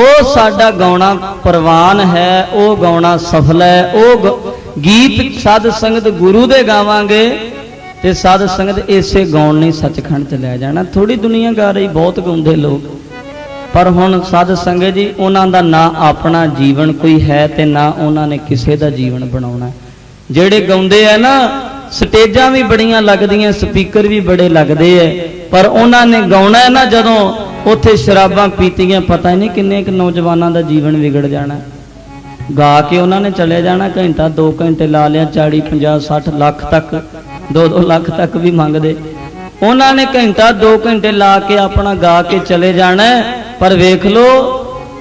ਉਹ ਸਾਡਾ ਗਾਉਣਾ ਪ੍ਰਵਾਨ ਹੈ, ਉਹ ਗਾਉਣਾ ਸਫਲ ਹੈ। ਉਹ ਗੀਤ ਸਾਧ ਸੰਗਤ ਗੁਰੂ ਦੇ ਗਾਵਾਂਗੇ ਤੇ ਸਾਧ ਸੰਗਤ ਇਸੇ ਗਾਉਣ ਨਹੀਂ ਸੱਚਖੰਡ ਚ ਲੈ ਜਾਣਾ। ਥੋੜੀ ਦੁਨੀਆ ਗਾ ਰਹੀ, ਬਹੁਤ ਗਾਉਂਦੇ ਲੋਕ। ਪਰ ਹੁਣ ਸਾਧ ਸੰਗਤ ਜੀ, ਉਹਨਾਂ ਦਾ ਨਾ ਆਪਣਾ ਜੀਵਨ ਕੋਈ ਹੈ ਤੇ ਨਾ ਉਹਨਾਂ ਨੇ ਕਿਸੇ ਦਾ ਜੀਵਨ ਬਣਾਉਣਾ। ਜਿਹੜੇ ਗਾਉਂਦੇ ਆ ਨਾ, ਸਟੇਜਾਂ ਵੀ ਬੜੀਆਂ ਲੱਗਦੀਆਂ, ਸਪੀਕਰ ਵੀ ਬੜੇ ਲੱਗਦੇ ਐ। ਪਰ ਉਹਨਾਂ ਨੇ ਗਾਉਣਾ ਨਾ ਜਦੋਂ ਉੱਥੇ ਸ਼ਰਾਬਾਂ ਪੀਤੀਆਂ, ਪਤਾ ਹੀ ਨਹੀਂ ਕਿੰਨੇ ਕੁ ਨੌਜਵਾਨਾਂ ਦਾ ਜੀਵਨ ਵਿਗੜ ਜਾਣਾ। ਗਾ ਕੇ ਉਹਨਾਂ ਨੇ ਚਲੇ ਜਾਣਾ ਘੰਟਾ 2 ਘੰਟੇ ਲਾ ਲਿਆ 40 50 60 ਲੱਖ ਤੱਕ 2-2 ਲੱਖ ਤੱਕ ਵੀ ਮੰਗਦੇ। ਉਹਨਾਂ ਨੇ ਘੰਟਾ 2 ਘੰਟੇ ਲਾ ਕੇ ਆਪਣਾ ਗਾ ਕੇ ਚਲੇ ਜਾਣਾ। ਪਰ ਵੇਖ ਲਓ,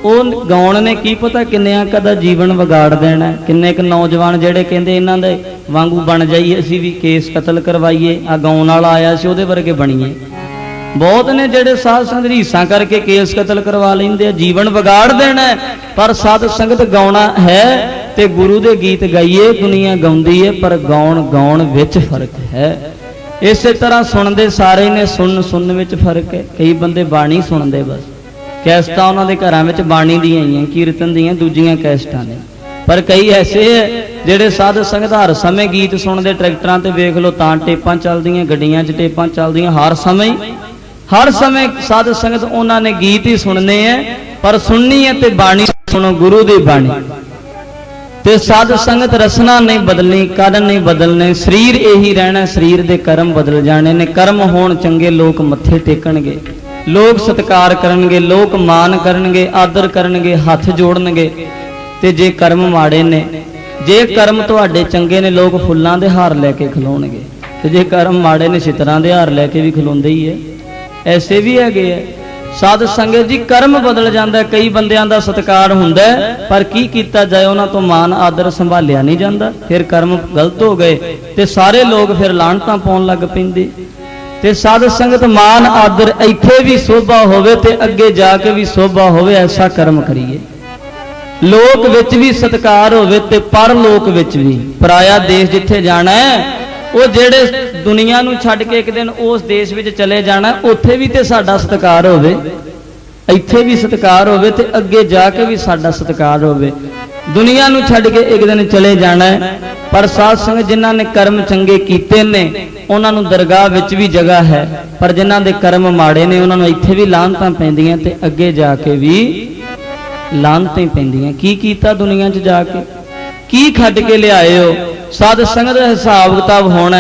ਉਹ ਗਾਉਣ ਨੇ ਕੀ ਪਤਾ ਕਿੰਨਿਆਂ ਕਦਾ ਜੀਵਨ ਵਿਗਾੜ ਦੇਣਾ। ਕਿੰਨੇ ਕ ਨੌਜਵਾਨ ਜਿਹੜੇ ਕਹਿੰਦੇ ਇਹਨਾਂ ਦੇ ਵਾਂਗੂ ਬਣ ਜਾਈਏ, ਅਸੀਂ ਵੀ ਕੇਸ ਕਤਲ ਕਰਵਾਈਏ, ਆ ਗਾਉਣ ਵਾਲਾ ਆਇਆ ਸੀ, ਉਹਦੇ ਵਰਗੇ ਬਣੀਏ। ਬਹੁਤ ਨੇ ਜਿਹੜੇ ਸਾਧ ਸੰਗਤ ਰੀਸਾਂ ਕਰਕੇ ਕੇਸ ਕਤਲ ਕਰਵਾ ਲੈਂਦੇ ਆ, ਜੀਵਨ ਵਿਗਾੜ ਦੇਣਾ ਪਰ ਸਾਧ ਸੰਗਤ ਗਾਉਣਾ ਹੈ ਤੇ ਗੁਰੂ ਦੇ ਗੀਤ ਗਾਈਏ, ਦੁਨੀਆ ਗਾਉਂਦੀ ਹੈ ਪਰ ਗਾਉਣ ਗਾਉਣ ਵਿੱਚ ਫ਼ਰਕ ਹੈ। ਇਸੇ ਤਰ੍ਹਾਂ ਸੁਣਦੇ ਸਾਰੇ ਨੇ ਸੁਣਨ ਸੁਣਨ ਵਿੱਚ ਫ਼ਰਕ ਹੈ। ਕਈ ਬੰਦੇ ਬਾਣੀ ਸੁਣਦੇ ਬਸ। ਕੈਸਟਾਂ ਉਹਨਾਂ ਦੇ ਘਰਾਂ ਵਿੱਚ ਬਾਣੀ ਦੀਆਂ ਆਈਆਂ, ਕੀਰਤਨ ਦੀਆਂ, ਦੂਜੀਆਂ ਕੈਸਟਾਂ ਨੇ। ਪਰ ਕਈ ਐਸੇ ਹੈ ਜਿਹੜੇ ਸਾਧ ਸੰਗਤ ਹਰ ਸਮੇਂ ਗੀਤ ਸੁਣਦੇ, ਟਰੈਕਟਰਾਂ ਤੇ ਵੇਖ ਲਓ ਤਾਂ ਟੇਪਾਂ ਚੱਲਦੀਆਂ, ਗੱਡੀਆਂ 'ਚ ਟੇਪਾਂ ਚੱਲਦੀਆਂ, ਹਰ ਸਮੇਂ ਹਰ ਸਮੇਂ ਸਾਧ ਸੰਗਤ ਉਹਨਾਂ ਨੇ ਗੀਤ ਹੀ ਸੁਣਨੇ ਐ, ਪਰ ਸੁਣਨੀ ਹੈ ਤੇ ਬਾਣੀ ਸੁਣੋ, ਗੁਰੂ ਦੀ ਬਾਣੀ। ਤੇ ਸਾਧ ਸੰਗਤ ਰਸਨਾ ਨਹੀਂ ਬਦਲਣੀ, ਕਰਨ ਨਹੀਂ ਬਦਲਣੇ, ਸਰੀਰ ਇਹੀ ਰਹਿਣਾ, ਸਰੀਰ ਦੇ ਕਰਮ ਬਦਲ ਜਾਣੇ ਨੇ, ਕਰਮ ਹੋਣ ਚੰਗੇ ਲੋਕ ਮੱਥੇ ਟੇਕਣਗੇ। ਲੋਕ ਸਤਿਕਾਰ ਕਰਨਗੇ, ਲੋਕ ਮਾਨ ਕਰਨਗੇ, ਆਦਰ ਕਰਨਗੇ, ਹੱਥ ਜੋੜਨਗੇ, ਤੇ ਜੇ ਕਰਮ ਮਾੜੇ ਨੇ, ਜੇ ਕਰਮ ਤੁਹਾਡੇ ਚੰਗੇ ਨੇ, ਲੋਕ ਫੁੱਲਾਂ ਦੇ ਹਾਰ ਲੈ ਕੇ ਖਲੋਣਗੇ। ਤੇ ਜੇ ਕਰਮ ਮਾੜੇ ਨੇ, ਛਿਤਰਾਂ ਦੇ ਹਾਰ ਲੈ ਕੇ ਵੀ ਖਲੋਂਦੇ ਹੀ ਐ। ਐਸੇ ਵੀ ਹੈਗੇ ਐ ਸਾਧ ਸੰਗਤ ਜੀ, ਕਰਮ ਬਦਲ ਜਾਂਦਾ ਕਈ ਬੰਦਿਆਂ ਦਾ ਸਤਿਕਾਰ ਹੁੰਦਾ ਪਰ ਕੀ ਕੀਤਾ ਜਾਏ, ਉਹਨਾਂ ਤੋਂ ਮਾਨ ਆਦਰ ਸੰਭਾਲਿਆ ਨਹੀਂ ਜਾਂਦਾ। ਫਿਰ ਕਰਮ ਗਲਤ ਹੋ ਗਏ ਤੇ ਸਾਰੇ ਲੋਕ ਫਿਰ ਲਾਹਣਤਾਂ ਪਾਉਣ ਲੱਗ ਪੈਂਦੇ। ਤੇ ਸਾਧ ਸੰਗਤ ਮਾਨ ਆਦਰ ਇੱਥੇ ਵੀ ਸੋਭਾ ਹੋਵੇ ਤੇ ਅੱਗੇ ਜਾ ਕੇ ਵੀ ਸੋਭਾ ਹੋਵੇ, ਐਸਾ ਕਰਮ ਕਰੀਏ। ਲੋਕ ਵਿੱਚ ਵੀ ਸਤਿਕਾਰ ਹੋਵੇ ਤੇ ਪਰ ਲੋਕ ਵਿੱਚ ਵੀ। ਪਰਾਇਆ ਦੇਸ਼ ਜਿੱਥੇ ਜਾਣਾ ਹੈ ਉਹ ਜਿਹੜੇ ਦੁਨੀਆ ਨੂੰ ਛੱਡ ਕੇ ਇੱਕ ਦਿਨ ਉਸ ਦੇਸ਼ ਵਿੱਚ ਚਲੇ ਜਾਣਾ, ਉੱਥੇ ਵੀ ਤੇ ਸਾਡਾ ਸਤਿਕਾਰ ਹੋਵੇ। ਇੱਥੇ ਵੀ ਸਤਿਕਾਰ ਹੋਵੇ ਤੇ ਅੱਗੇ ਜਾ ਕੇ ਵੀ ਸਾਡਾ ਸਤਿਕਾਰ ਹੋਵੇ। ਦੁਨੀਆ ਨੂੰ ਛੱਡ ਕੇ ਇੱਕ ਦਿਨ ਚਲੇ ਜਾਣਾ ਪਰ ਸਾਧ ਸੰਗਤ ਜਿਨ੍ਹਾਂ ਨੇ ਕਰਮ ਚੰਗੇ ਕੀਤੇ ਨੇ, ਉਹਨਾਂ ਨੂੰ ਦਰਗਾਹ ਵਿੱਚ ਵੀ ਜਗ੍ਹਾ ਹੈ। ਪਰ ਜਿਨ੍ਹਾਂ ਦੇ ਕਰਮ ਮਾੜੇ ਨੇ, ਉਹਨਾਂ ਨੂੰ ਇੱਥੇ ਵੀ ਲਾਹਨਤਾਂ ਪੈਂਦੀਆਂ ਤੇ ਅੱਗੇ ਜਾ ਕੇ ਵੀ ਲਾਂਤਾਂ ਹੀ ਪੈਂਦੀਆਂ। ਕੀ ਕੀਤਾ ਦੁਨੀਆ 'ਚ ਜਾ ਕੇ? ਕੀ ਖੱਡ ਕੇ ਲਿਆਏ ਹੋ? ਸਾਧ ਸੰਗਤ ਦਾ ਹਿਸਾਬ ਕਿਤਾਬ ਹੋਣਾ